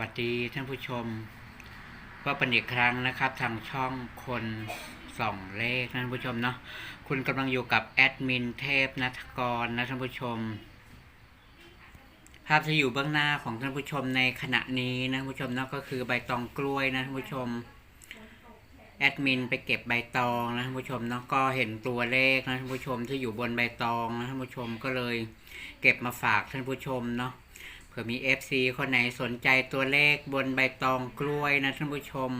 วัสดีท่านผู้ชมก็เป็นอีกครั้งนะครับ ทางช่องคนส่องเลขท่านผู้ชมเนาะคุณกำลังอยู่กับแอดมินเทพนัทกรนะท่านผู้ชม ภาพที่อยู่เบื้องหน้าของท่านผู้ชมในขณะนี้นะท่านผู้ชมเนาะก็คือใบตองกล้วยนะท่านผู้ชมแอดมินไปเก็บใบตองนะท่านผู้ชมเนาะก็เห็นตัวเลขนะท่านผู้ชมที่อยู่บนใบตองนะท่านผู้ชมก็เลย เก็บมาฝากท่านผู้ชมเนาะ ผื่อมี FC คนไหนสนใจตัวเลขบนใบตองกล้วยนะท่านผู้ชม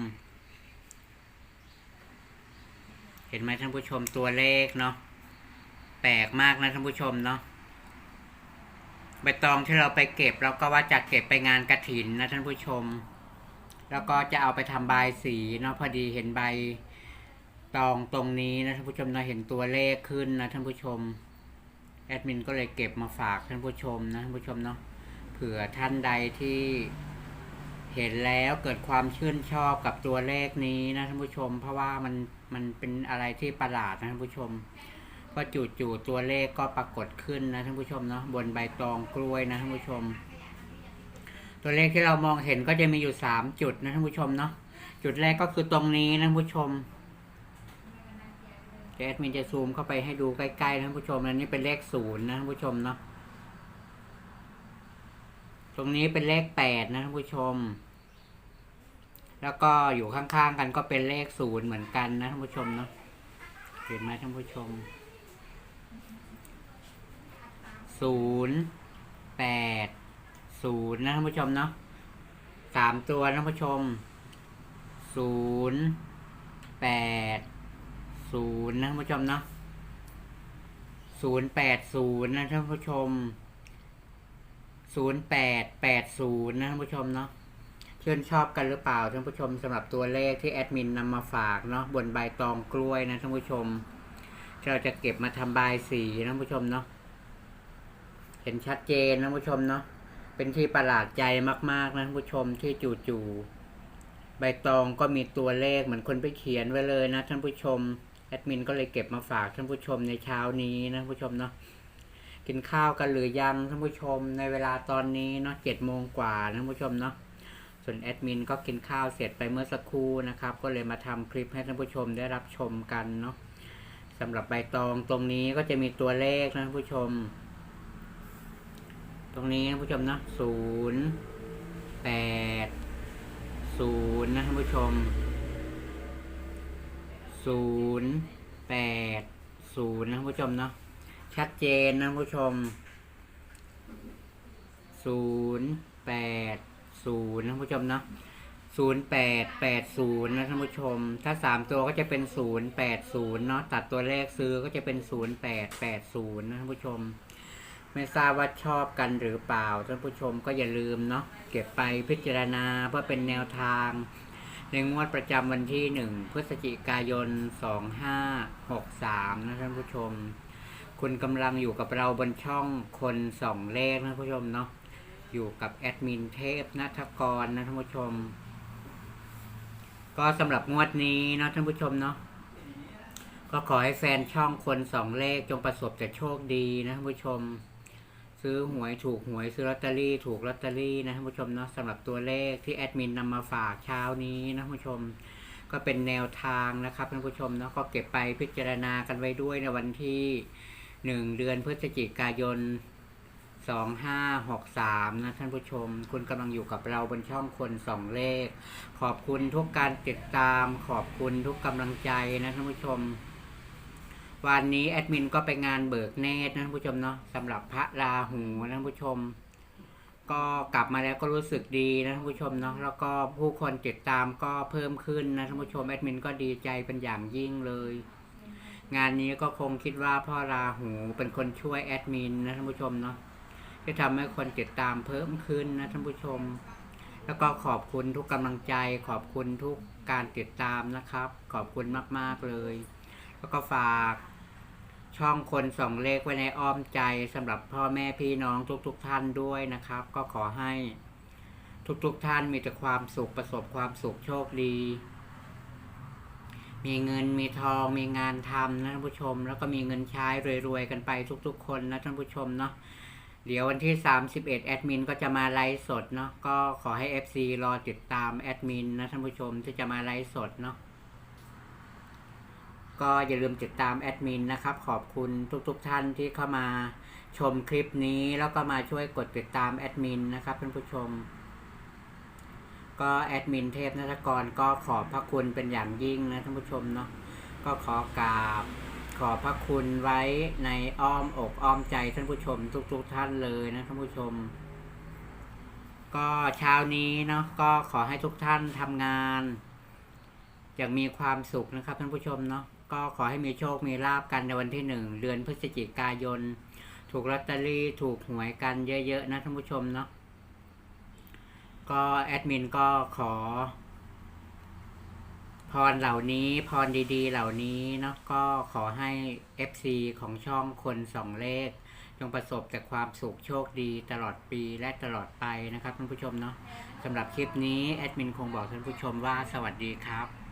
เห็นไหมท่านผู้ชมตัวเลขเนาะแปลกมากนะท่านผู้ชมเนาะใบตองที่เราไปเก็บเราก็ว่าจะเก็บไปงานกระถินนะท่านผู้ชม แล้วก็จะเอาไปทำใบายสีเนาะพอดีเห็นใบตองตรงนี้นะท่านผู้ชมเราเห็นตัวเลขขึ้นนะท่านผู้ชมแอดมินก็เลยเก็บมาฝากท่านผู้ชมนะท่านผู้ชมเนาะ เผื่อท่านใดที่เห็นแล้วเกิดความชื่นชอบกับตัวเลขนี้นะท่านผู้ชม เพราะว่ามันมันเป็นอะไรที่ประหลาดนะท่านผู้ชมก็จู่ๆตัวเลขก็ปรากฏขึ้นนะท่านผู้ชมเนาะบนใบตองกล้วยนะท่านผู้ชม ตัวเลขที่เรามองเห็นก็จะมีอยู่สามจุดนะท่านผู้ชมเนาะจุดแรกก็คือตรงนี้นะท่านผู้ชมแอดมินจะซูมเข้าไปให้ดูใกล้ๆนะท่านผู้ชมอันนี้เป็นเลขศูนย์นะท่านผู้ชมเนาะ ตรงนี้เป็นเลขแปดนะท่านผู้ชม แล้วก็อยู่ข้างๆกันก็เป็นเลขศูนย์เหมือนกันนะท่านผู้ชมเนาะเห็นไหมท่านผู้ชมศูนย์แปดศูนย์นะท่านผู้ชมเนาะสามตัวนะท่านผู้ชมศูนย์แปดศูนย์นะท่านผู้ชมเนาะศูนย์แปดศูนย์นะท่านผู้ชม ศูนย์แปดแปดศูนย์นะท่านผู้ชมเนาะชื่นชอบกันหรือเปล่าท่านผู้ชมสำหรับตัวเลขที่แอดมินนำมาฝากเนาะบนใบตองกล้วยนะท่านผู้ชม เราจะเก็บมาทำใบายสีนะท่านผู้ชมเนาะเห็นชัดเจนนะท่านผู้ชมเนาะเป็นที่ประหลาดใจมากๆนะท่านผู้ชมที่จู่ๆใบตองก็มีตัวเลขเหมือนคนไปเขียนไว้เลยนะท่านผู้ชมแอดมินก็เลยเก็บมาฝากท่านผู้ชมในเช้านี้นะท่านผู้ชมเนาะ กินข้าวกันหรือยังท่านผู้ชมในเวลาตอนนี้เนาะเจ็ดโมงกว่าท่านผู้ชมเนาะส่วนแอดมินก็กินข้าวเสร็จไปเมื่อสักครู่นะครับ ก็เลยมาทำคลิปให้ท่านผู้ชมได้รับชมกันเนาะสำหรับใบตองตรงนี้ก็จะมีตัวเลขนะท่านผู้ชม ตรงนี้ท่านผู้ชมเนาะศูนย์แปดศูนย์นะท่านผู้ชมศูนย์แปดศูนย์นะท่านผู้ชมเนาะ ชัดเจนนะผู้ชมศูนย์แปดศูนย์นะผู้ชมเนาะศูนย์แปดแปดศูนย์นะท่านผู้ชม ถ้าสามตัวก็จะเป็นศูนย์แปดศูนย์เนาะตัดตัวเลขซื้อก็จะเป็นศูนย์แปดแปดศูนย์นะท่านผู้ชม ไม่ทราบว่าชอบกันหรือเปล่าท่านผู้ชมก็อย่าลืมเนาะเก็บไปพิจารณาเพื่อเป็นแนวทาง ในงวดประจำวันที่หนึ่งพฤศจิกายนสองห้าหกสามนะท่านผู้ชม คุณกำลังอยู่กับเราบนช่องคนสองเลขนะผู้ชมเนาะอยู่กับแอดมินเทพนัทกรนะท่านผู้ชม ก็สำหรับงวดนี้นะท่านผู้ชมเนาะก็ขอให้แฟนช่องคนสองเลขจงประสบแต่โชคดีนะท่านผู้ชม ซื้อหวยถูกหวยซื้อลอตเตอรี่ถูกลอตเตอรี่นะท่านผู้ชมเนาะสำหรับตัวเลขที่แอดมินนำมาฝากเช้านี้นะท่านผู้ชมก็เป็นแนวทางนะครับท่านผู้ชมเนาะก็เก็บไปพิจารณากันไว้ด้วยในวันที่ หนึ่งเดือนพฤศจิกายนสองห้าหกสามนะท่านผู้ชม คุณกำลังอยู่กับเราบนช่องคนสองเลข ขอบคุณทุกการติดตาม ขอบคุณทุกกำลังใจนะท่านผู้ชม วันนี้แอดมินก็ไปงานเบิกเนตรนะท่านผู้ชมเนาะสำหรับพระราหูนะท่านผู้ชม ก็กลับมาแล้วก็รู้สึกดีนะท่านผู้ชมเนาะแล้วก็ผู้คนติดตามก็เพิ่มขึ้นนะท่านผู้ชมแอดมินก็ดีใจเป็นอย่างยิ่งเลย งานนี้ก็คงคิดว่าพ่อราหูเป็นคนช่วยแอดมินนะท่านผู้ชมเนาะที่ทำให้คนติดตามเพิ่มขึ้นนะท่านผู้ชม แล้วก็ขอบคุณทุกกำลังใจ ขอบคุณทุกการติดตามนะครับ ขอบคุณมาก ๆ เลย แล้วก็ฝากช่องคนส่องเลขไว้ในอ้อมใจสำหรับพ่อแม่พี่น้องทุกๆทท่านด้วยนะครับ ก็ขอให้ทุกๆทท่านมีแต่ความสุขประสบความสุขโชคดี มีเงินมีทองมีงานทำนะท่านผู้ชม แล้วก็มีเงินใช้รวยๆกันไปทุกๆ คนนะท่านผู้ชมเนาะเดี๋ยววันที่ 31 แอดมินก็จะมาไลฟ์สดเนาะก็ขอให้ FC รอติดตามแอดมินนะท่านผู้ชมที่จะมาไลฟ์สดเนาะก็อย่าลืมติดตามแอดมินนะครับ ขอบคุณทุกๆทท่านที่เข้ามาชมคลิปนี้ แล้วก็มาช่วยกดติดตามแอดมินนะครับท่านผู้ชม ก็แอดมินเทพนัทกรก็ขอบพระคุณเป็นอย่างยิ่งนะท่านผู้ชมเนาะก็ขอกราบขอบพระคุณไว้ในอ้อมอกอ้อมใจท่านผู้ชมทุกๆทท่านเลยนะท่านผู้ชม ก็เช้านี้เนาะก็ขอให้ทุกท่านทำงานอย่างมีความสุขนะครับท่านผู้ชมเนาะก็ขอให้มีโชคมีลาบกันในวันที่หนึ่งเดือนพฤศจิกายน ถูกลอตเตอรี่ถูกหวยกันเยอะๆนะท่านผู้ชมเนาะ ก็แอดมินก็ขอ พรเหล่านี้พรดีๆ เหล่านี้เนาะก็ขอให้ FC ของช่องคนสองเลข จงประสบแต่ความสุขโชคดีตลอดปีและตลอดไปนะครับท่านผู้ชมเนาะสำหรับคลิปนี้แอดมินคงบอกท่านผู้ชมว่าสวัสดีครับ